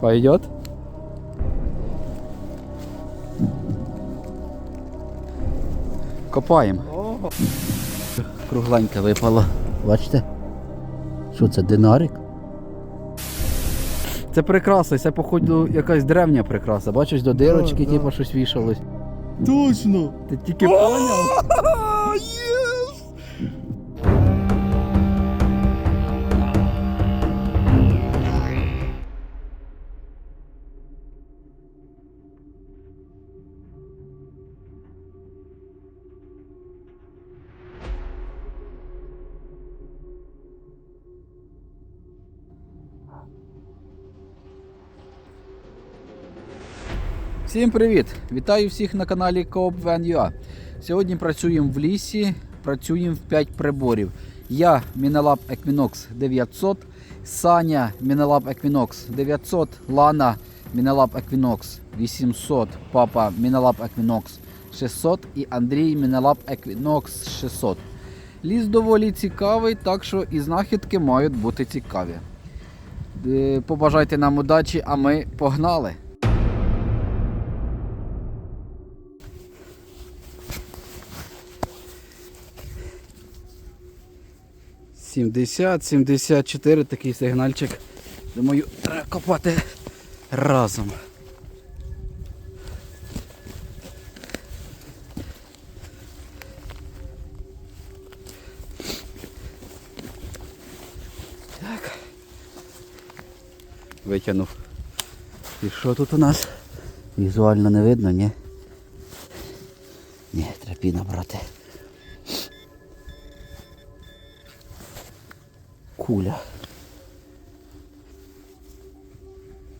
Пойдет? Копаємо. Ого. Кругленьке випало. Бачите? Що це, динарик? Це прикраса, це, походу, якась древня прикраса. Бачиш, до дирочки, типу, щось вішалось. Точно! Ти тільки поняв? Всім привіт! Вітаю всіх на каналі CoopVan.ua. Сьогодні працюємо в лісі, працюємо в 5 приборів. Я Мінелаб Equinox 900, Саня Мінелаб Equinox 900, Лана Мінелаб Equinox 800, папа Мінелаб Equinox 600 і Андрій Мінелаб Equinox 600. Ліс доволі цікавий, так що і знахідки мають бути цікаві. Е, Побажайте нам удачі, а ми погнали! Сімдесят, сімдесят чотири такий сигнальчик. Думаю, треба копати разом. Так. Витягнув. І що тут у нас? Візуально не видно, ні? Ні, треба брати. Куля.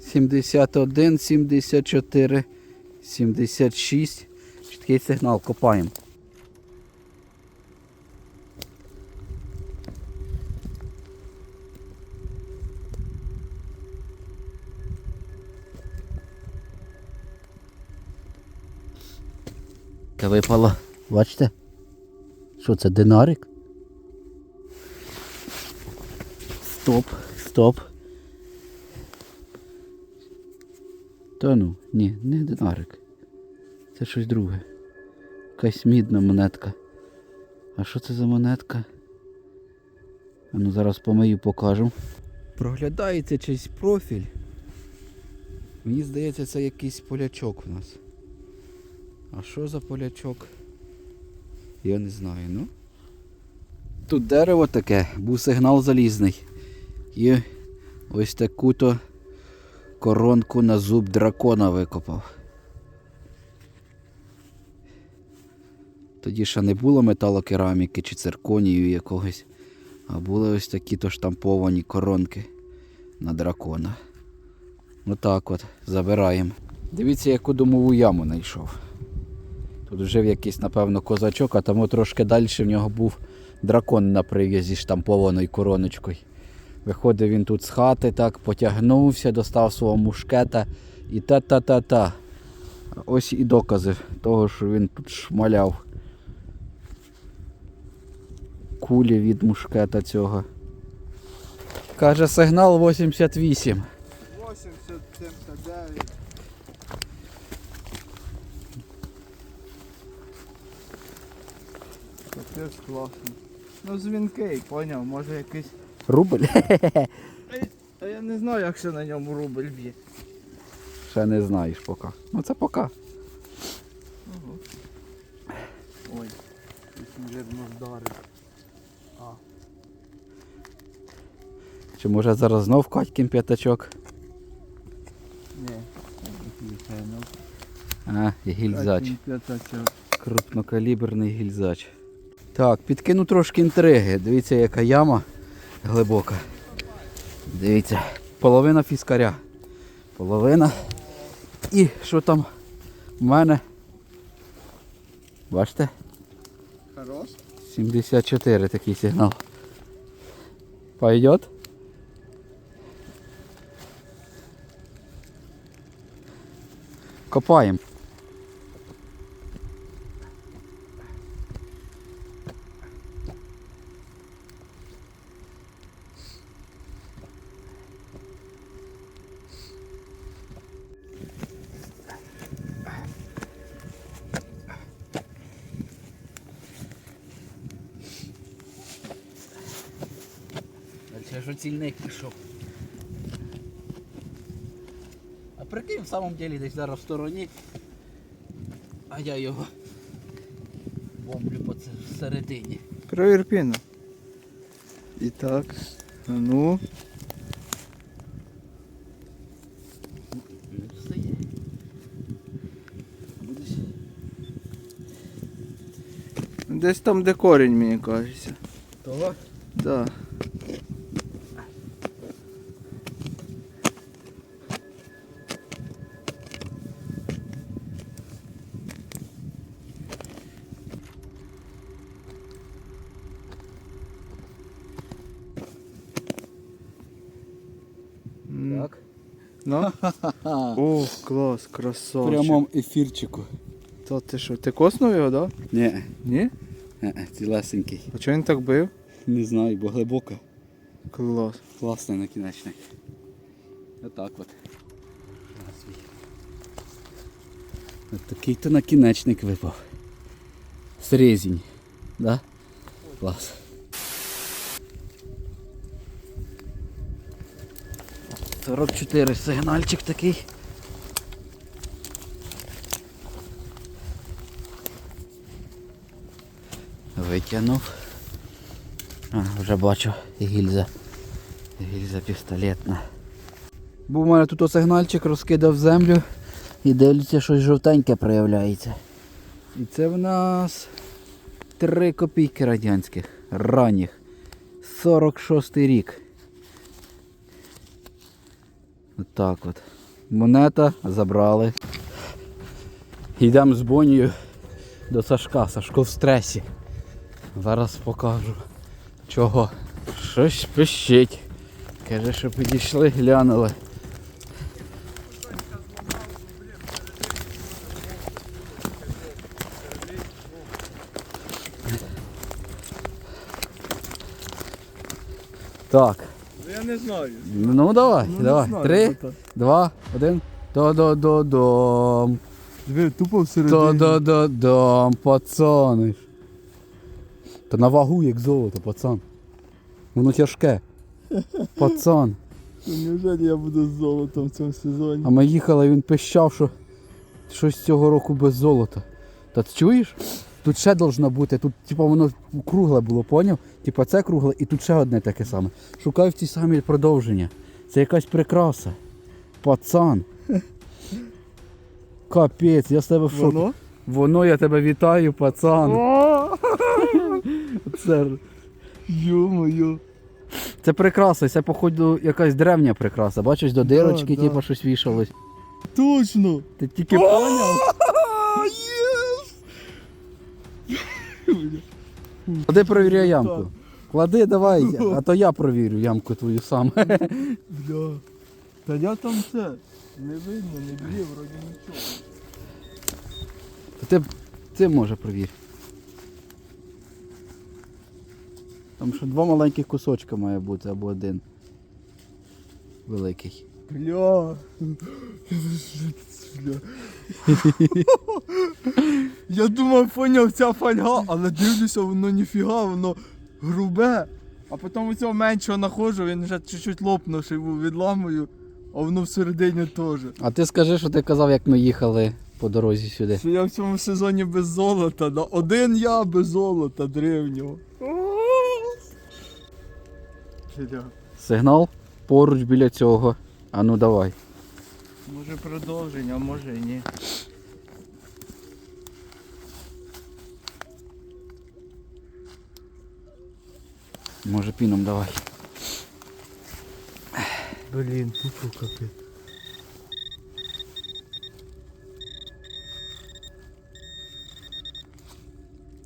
71, 74, 76. Чіткий сигнал, копаємо. Таке випало. Бачите? Що це, динарик? Стоп, стоп. Та ну, ні, не динарик. Це щось друге. Якась мідна монетка. А що це за монетка? А ну зараз помию покажу. Проглядається чийсь профіль. Мені здається, це якийсь полячок у нас. А що за полячок? Я не знаю, ну. Тут дерево таке, був сигнал залізний. І ось таку-то коронку на зуб дракона викопав. Тоді ще не було металокераміки чи цирконію якогось, а були ось такі то штамповані коронки на дракона. Отак от, забираємо. Дивіться, яку домову яму знайшов. Тут жив якийсь, напевно, козачок, а тому трошки далі в нього був дракон на прив'язі штампованою короночкою. Виходив він тут з хати, так, потягнувся, достав свого мушкета і та-та-та-та. Ось і докази того, що він тут шмаляв. Кулі від мушкета цього. Каже, сигнал 88. 80, 79. Капець класно. Ну дзвінкий, поняв, може якийсь. Рубль? А я не знаю, як ще на ньому рубль б'є. Ще не знаєш поки. Ну це поки. Ого. Ой, видно вдарив. А, Чи може зараз знов Катькін п'ятачок? ні. А, гільзач. П'ятачок. Крупнокаліберний гільзач. Так, підкину трошки інтриги. Дивіться, яка яма глибока. Дивіться, половина фіскаря. Половина. І що там в мене? Бачите? Хорош? 74 такий сигнал. Пойдет? Копаємо. Що цільник пішов. А прикинь, в самому ділі десь зараз в стороні. А я його бомблю по це всередині. Провір піну. І так. А ну. Десь там де корінь, мені кажеться. Того? Да. Так. Ну? О, клас, В красавчик. прямому ефірчику. Та ти що, ти коснув його, да? Ні, Ні? цілесенький. А чого він так бив? Не знаю, бо глибоко. Клас. Класний накінечник. Отак от. От такий то накінечник випав. Срезінь. Да? Клас. Сорок чотири сигнальчик такий. Витягнув. А, вже бачу гільза. Гільза пістолетна. Був у мене тут сигнальчик, розкидав землю і дивлюся, щось жовтеньке проявляється. І це в нас 3 копійки радянських, ранніх. 46 рік. Отак от. Монета забрали. Йдемо з Бонією до Сашка. Сашко в стресі. Зараз покажу. Чого? Щось пищить. Каже, що підійшли, глянули. Так, не знаю. ну давай, давай. Три, два, один. До-до-до-дом. Диви, тупо всередині. До-до-до-дом, пацани. Та на вагу як золото, пацан. Воно тяжке. Пацан. Неужели я буду з золотом в цьому сезоні? А ми їхали, він пищав, що щось цього року без золота. Та ти чуєш? Тут ще должно бути, тут типу, воно кругле було, поняв? Типа це кругле і тут ще одне таке саме. Шукаю в цій самій продовження. Це якась прикраса. Пацан. Капець, я з тебе в шокі. Воно? Воно, я тебе вітаю, пацан. Це, Йо-моє. це прикраса, це походу якась древня прикраса. Бачиш, до дирочки, да. типу, щось вішалось. Точно! Ти тільки поняв? Клади провіряй ямку. Клади, давай, а то я провірю ямку твою сам. Бля. Та я там це. Не видно, не б'є, вроді нічого. Ти, ти може провір. Там що два маленьких кусочка має бути або один. Великий. Бля. Бля. Я думав, поняв ця фольга, але дивлюся, воно ніфіга, воно грубе. А потім у цього меншого находжу, він вже чуть-чуть лопнувший був, відламую, а воно всередині теж. А ти скажи, що ти казав, як ми їхали по дорозі сюди. Що я в цьому сезоні без золота, да? один я без золота древнього. Сигнал поруч біля цього. А ну давай. Може продовження, а може і ні. Може піном давай. Блін, тупо капець.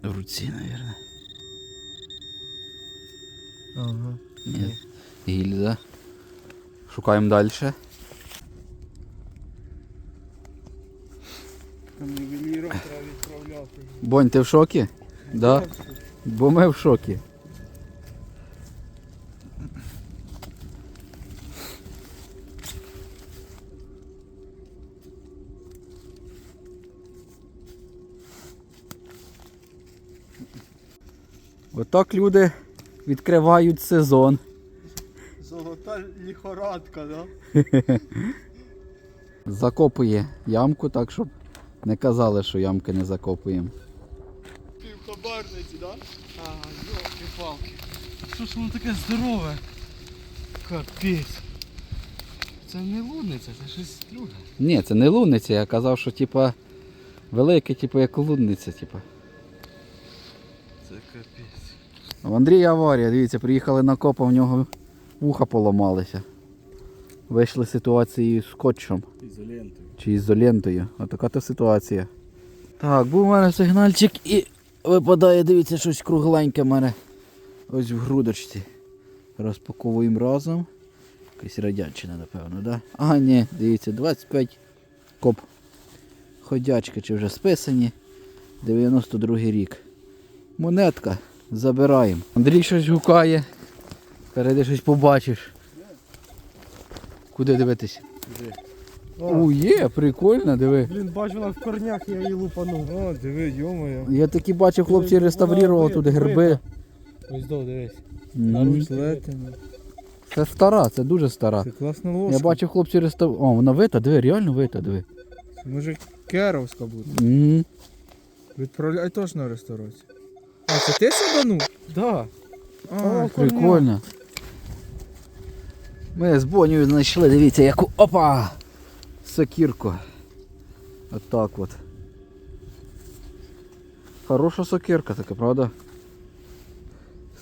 В руці, мабуть. Ага. Ні. Гільза. Шукаємо далі. Там ювеліром треба відправляти. Бонь, ти в шокі? Да? Бо ми в шокі. Отак люди відкривають сезон. Золота ліхорадка, да? Закопує ямку так, щоб не казали, що ямки не закопуємо. Півхабарниці, да? А, йолки-палки. Що ж воно таке здорове? Капець. Це не лунниця, це щось друге. Ні, це не лунниця, я казав, що типа велике, типу як лунниця, типа. Це капець. В Андрія аварія, дивіться, приїхали на копа, в нього вуха поламалися. Вийшли з ситуації з скотчем Ізолентою. чи ізолентою. Отака то ситуація. Так, був у мене сигнальчик і випадає, дивіться, щось кругленьке в мене. Ось в грудочці. Розпаковуємо разом. Якась радянщина, напевно, да? А, ні, дивіться, 25 коп. Ходячки чи вже списані. 92 рік. Монетка. Забираємо. Андрій щось гукає. Перейди щось побачиш. Куди дивитись? У, є, прикольно, диви. Блін, бач, вона в корнях, я її лупанув. О, диви, йомою. Я таки бачив, хлопці реставрували тут герби. Ось до, дивись. Мгм. Це стара, це дуже стара. Це класна ложка. Я бачив, хлопці реставрували. О, вона вита, диви, реально вита, диви. Може керовська бути. Мгм. Відправляй теж на реставрацію. А, це ти саданув? Да. А, Прикольно. Ми з Бонію знайшли, дивіться, яку. Опа! Сокірку. Отак от. Хороша сокирка така, правда?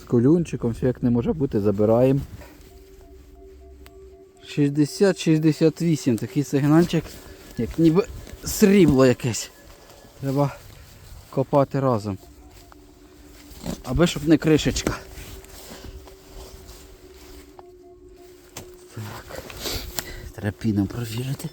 З колюнчиком, все як не може бути, забираємо. 60-68, такий сигнальчик, як ніби срібло якесь. Треба копати разом. Аби щоб не кришечка. Так. Треба провірити.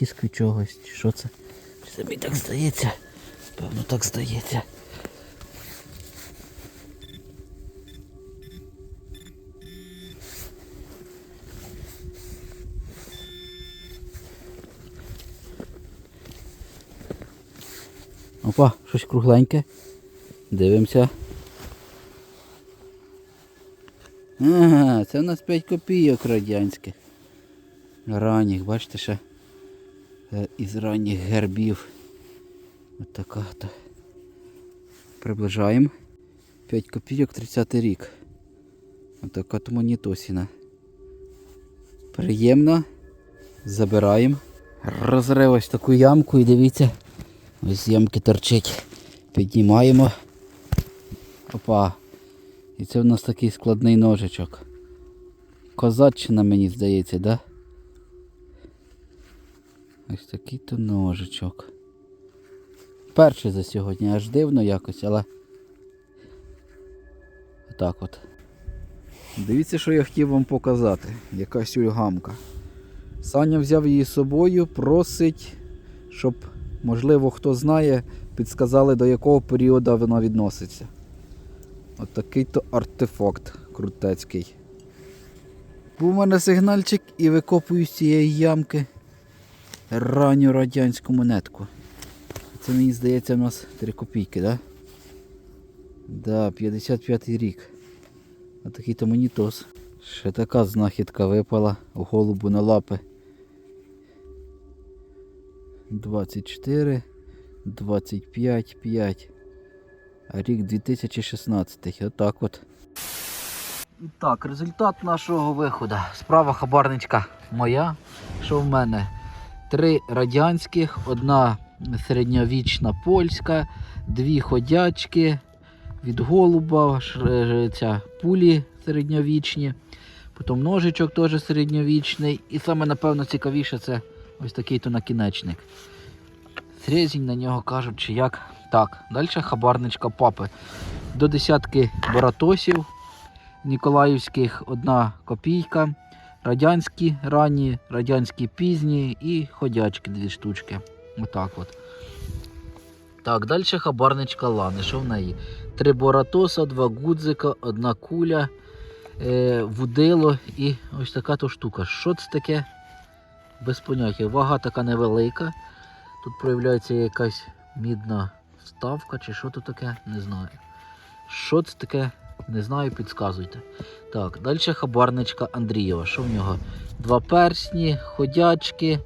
Ніби від чогось, що це? Чи тобі так здається? Певно так здається. Опа, щось кругленьке. Дивимося. Ага, це у нас 5 копійок радянських. Ранніх, бачите ще із ранніх гербів. От така то. Приближаємо. 5 копійок 30 рік. От така то монітосіна. Приємно. Забираємо. Розрив ось таку ямку і дивіться. Ось ямки торчить. Піднімаємо. Опа. І це в нас такий складний ножичок. Козаччина, мені здається, да? Ось такий то ножичок. Перший за сьогодні, аж дивно якось, але. Отак от. Дивіться, що я хотів вам показати. Якась ульгамка. Саня взяв її з собою, просить, щоб, можливо, хто знає, підсказали до якого періоду вона відноситься. От такий то артефакт крутецький. Був у мене сигнальчик і викопую з цієї ямки ранню радянську монетку. Це мені здається у нас 3 копійки, да? Да, 55 й рік. А такий то монітос. Ще така знахідка випала у голубу на лапи. 24, 25, 5. А рік 2016. Отак от. Так, результат нашого виходу. Справа хабарничка моя. Що в мене? Три радянських, одна середньовічна польська, дві ходячки від голуба, е, ця пулі середньовічні, потім ножичок теж середньовічний. І саме, напевно, цікавіше це ось такий то накінечник. Срезінь на нього кажуть, чи як. Так, далі хабарничка папи. До десятки баратосів Ніколаївських одна копійка. Радянські ранні, радянські пізні і ходячки дві штучки. Отак от. Так, далі хабарничка Лани. Що в неї? Три боратоса, два гудзика, одна куля, е, вудило і ось така то штука. Що це таке? Без поняття. Вага така невелика. Тут проявляється якась мідна вставка чи що тут таке, не знаю. Що це таке, не знаю, підказуйте. Так, далі хабарничка Андрієва. Що в нього? Два персні, ходячки.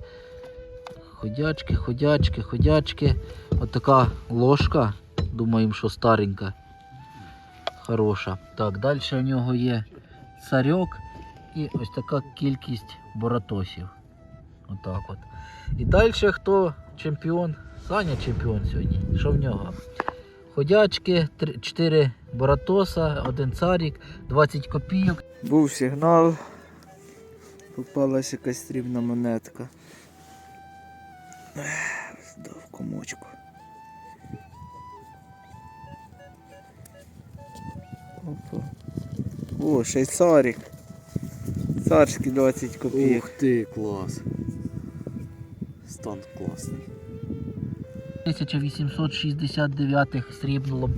Ходячки, ходячки, ходячки. От така ложка. Думаємо, що старенька. Хороша. Так, далі у нього є царьок і ось така кількість боратосів. Отак от. І далі хто чемпіон? Саня чемпіон сьогодні. Що в нього? Ходячки, 4 боратоса, один царік, 20 копійок. Був сигнал. Попалась якась срібна монетка. Здав комочку. Опа. О, ще й царик. Царський 20 копійок. Ух ти, клас. Стан класний. 1869 срібнуло.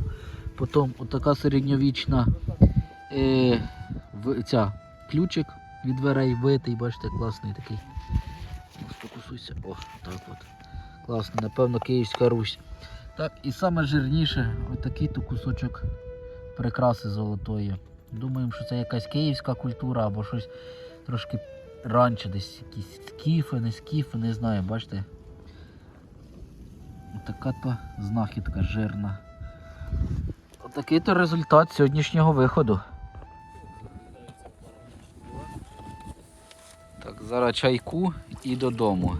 Потім отака середньовічна е, в- ця, ключик від дверей витий, бачите, класний такий. О, О, так от. Класний, напевно, Київська Русь. Так, і саме жирніше, отакий то кусочок прикраси золотої. Думаємо, що це якась київська культура або щось трошки раніше, десь якісь скіфи, не скіфи, не знаю, бачите. Така то знахідка жирна. Отакий то результат сьогоднішнього виходу. Так, зараз чайку і додому.